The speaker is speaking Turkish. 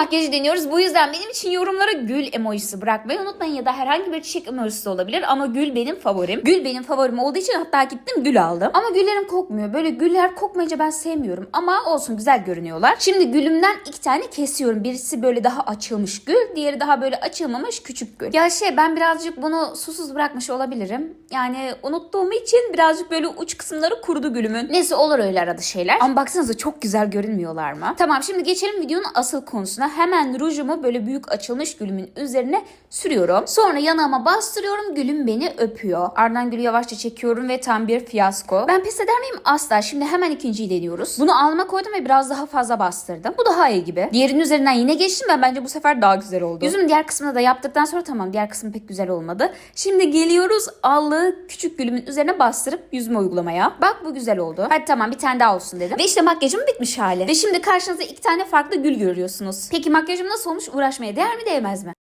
makyajı deniyoruz. Bu yüzden benim için yorumlara gül emojisi bırakmayı unutmayın ya da herhangi bir çiçek emojisi olabilir ama gül benim favorim. Gül benim favorim olduğu için hatta gittim gül aldım. Ama güllerim kokmuyor. Böyle güller kokmayınca ben sevmiyorum ama olsun güzel görünüyorlar. Şimdi gülümden iki tane kesiyorum. Birisi böyle daha açılmış gül, diğeri daha böyle açılmamış küçük gül. Ya şey ben birazcık bunu susuz bırakmış olabilirim. Yani unuttuğum için birazcık böyle uç kısımları kurudu gülümün. Neyse olur öyle arada şeyler. Ama baksanıza çok güzel görünmüyorlar mı? Tamam şimdi geçelim videonun asıl konusuna. Hemen rujumu böyle büyük açılmış gülümün üzerine sürüyorum. Sonra yanağıma bastırıyorum. Gülüm beni öpüyor. Ardından gülü yavaşça çekiyorum ve tam bir fiyasko. Ben pes eder miyim? Asla. Şimdi hemen ikinciyi deniyoruz. Bunu alma koydum ve biraz daha fazla bastırdım. Bu daha iyi gibi. Diğerinin üzerinden yine geçtim ben. Bence bu sefer daha güzel oldu. Yüzümün diğer kısmını da yaptıktan sonra tamam diğer kısmı pek güzel olmadı. Şimdi geliyoruz allığı küçük gülümün üzerine bastırıp yüzüme uygulamaya. Bak bu güzel oldu. Hadi tamam bir tane daha olsun dedim. Ve işte makyajım bitmiş hali. Ve şimdi karşınızda iki tane farklı gül görüyorsunuz. Peki makyajım nasıl olmuş? Uğraşmaya değer mi değmez mi?